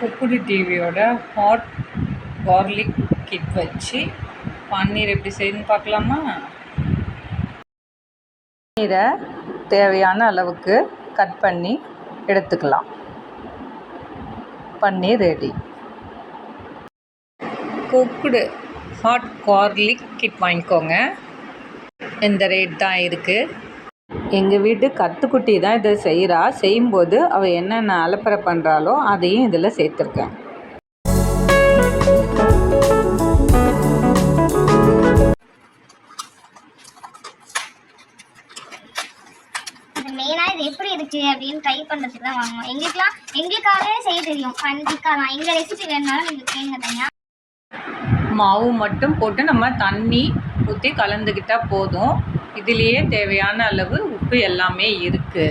Cooked டிவியோட hot garlic kit வச்சு பன்னீர் எப்படி செய்யணும்னு பார்க்கலாமா? பன்னீரை தேவையான அளவுக்கு கட் பண்ணி எடுத்துக்கலாம். Paneer ready cooked hot garlic kit வாங்கிக்கோங்க. இந்த ரேட் தான் இருக்குது எங்கள் வீட்டு கத்துக்குட்டி தான் இதை செய்கிறா செய்யும்போது அவள் என்னென்ன அலப்பறை பண்ணுறாளோ அதையும் இதில் சேர்த்துருக்கேன். இது மெயினா இது எப்படி இருக்கு அப்படின்னு ட்ரை பண்றதுக்கு தான் வாங்குவோம் எங்களுக்குலாம் எங்களுக்காகவே செய்ய தெரியும். பண்டிக்காலாம் எங்க ரெசிபி வேணுனாலும் நீங்க கேளுங்க தனியா. மாவு மட்டும் போட்டு நம்ம தண்ணி ஊற்றி கலந்துக்கிட்டா போதும். இதுலேயே தேவையான அளவு உப்பு எல்லாமே இருக்குது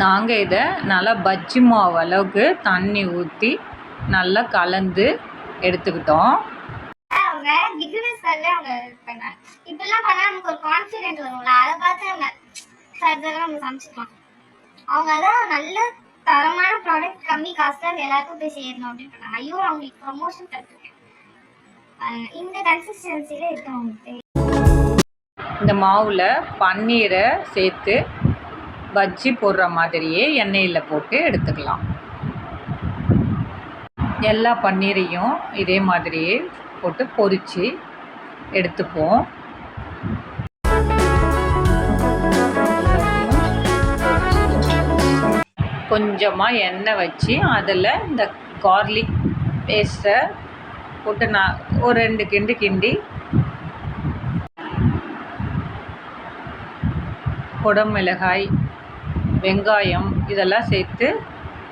நாங்கள் இதை நல்லா பஜ்ஜி மாவு அளவுக்கு தண்ணி ஊற்றி நல்லா கலந்து எடுத்துக்கிட்டோம். அவங்க பிகினர்ஸ் அவங்க பண்ணாங்க. இப்படிலாம் பண்ணா நமக்கு ஒரு கான்ஃபிடென்ட் வரும்ல. அதை பார்த்து நம்ம ஃபர்தராக நம்ம சமைச்சிக்கலாம். அவங்க தான் நல்ல தரமான ப்ராடக்ட் கம்மி காசுல அது எல்லாருக்கும் போய் சேரணும் அப்படின்னு பண்ணாங்க ஐயோ அவங்களுக்கு ப்ரொமோஷன் தந்துருக்கேன் இந்த கன்சிஸ்டன்சில இருக்கு இந்த மாவில் பன்னீரை சேர்த்து பஜ்ஜி போடுற மாதிரியே எண்ணெயில் போட்டு எடுத்துக்கலாம். எல்லா பன்னீரையும் இதே மாதிரியே போட்டு பொரித்து எடுத்துப்போம். கொஞ்சமாக எண்ணெய் வச்சு அதில் இந்த கார்லிக் பேஸ்ட்டை போட்டு நான் ஒரு ரெண்டு கிண்டு கிண்டி குடமிளகாய் வெங்காயம் இதெல்லாம் சேர்த்து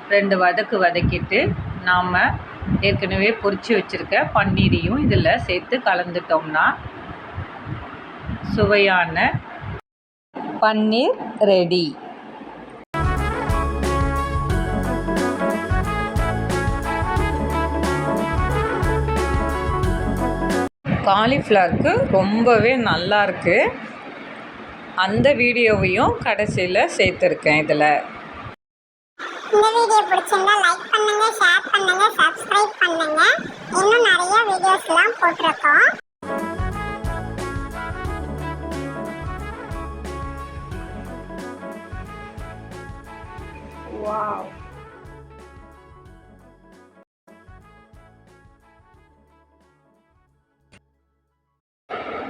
ரெண்டு வதக்கு வதக்கிட்டு நாம் ஏற்கனவே பொரித்து வச்சுருக்க பன்னீரையும் இதில் சேர்த்து கலந்துட்டோம்னா சுவையான பன்னீர் ரெடி. காலிஃப்ளவருக்கு ரொம்பவே நல்லா இருக்கு அந்த வீடியோவையும் கடைசியில் சேர்த்துருக்கேன் இதில். இந்த வீடியோ பிடிச்சிருந்தா லைக் பண்ணுங்க ஷேர் பண்ணுங்க சப்ஸ்கிரைப் பண்ணுங்க. இன்னும் நிறைய வீடியோஸ்லாம் போட்டிருக்கோம். வாவ்.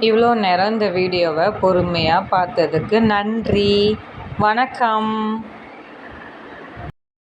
இவ்வளோ நேரம் இந்த வீடியோவை பொறுமையாக பார்த்ததுக்கு நன்றி. வணக்கம்.